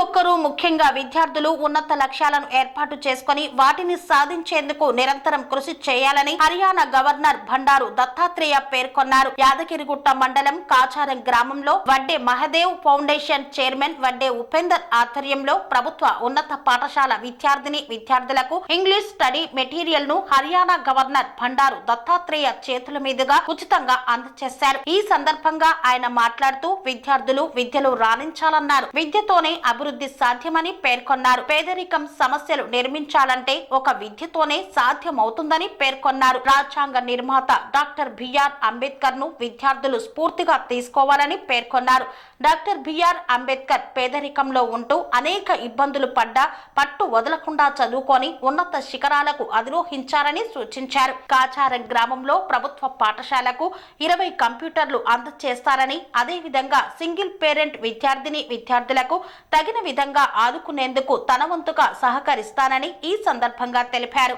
ఒక్కరూ ముఖ్యంగా విద్యార్థులు ఉన్నత లక్ష్యాలను ఏర్పాటు చేసుకొని వాటిని సాధించేందుకు నిరంతరం కృషి చేయాలని హర్యానా గవర్నర్ భండారు దత్తాత్రేయ పేర్కొన్నారు. యాదగిరిగుట్ట మండలం కాచారం గ్రామంలో వడ్డే మహదేవ్ ఫౌండేషన్ చైర్మన్ వడ్డే ఉపేందర్ ఆధ్వర్యంలో ప్రభుత్వ ఉన్నత పాఠశాల విద్యార్థిని విద్యార్థులకు ఇంగ్లీష్ స్టడీ మెటీరియల్ను హర్యానా గవర్నర్ భండారు దత్తాత్రేయ చేతుల మీదుగా ఉచితంగా అందజేశారు ఈ సందర్భంగా ఆయన మాట్లాడుతూ విద్యార్థులు విద్యలో రాణించాలన్నారు. విద్యతోనే అభివృద్ధి సాధ్యమని పేర్కొన్నారు. పేదరికం సమస్యలు నిర్మించాలంటే ఒక విద్యతోనే సాధ్యమవుతుందని పేర్కొన్నారు. రాజ్యాంగ నిర్మాత డాక్టర్ బిఆర్ అంబేద్కర్ను విద్యార్థులు స్ఫూర్తిగా తీసుకోవాలని పేర్కొన్నారు. డాక్టర్ బిఆర్ అంబేద్కర్ పేదరికంలో ఉంటూ అనేక ఇబ్బందులు పడ్డా పట్టు వదలకుండా చదువుకొని ఉన్నత శిఖరాలకు అధిరోహించారని సూచించారు. కాచారం గ్రామంలో ప్రభుత్వ పాఠశాలకు ఇరవై కంప్యూటర్లు అందజేస్తారని అదేవిధంగా సింగిల్ పేరెంట్ విద్యార్థిని విద్యార్థులకు తగిన తగిన విధంగా ఆదుకునేందుకు తన వంతుగా సహకరిస్తానని ఈ సందర్భంగా తెలిపారు.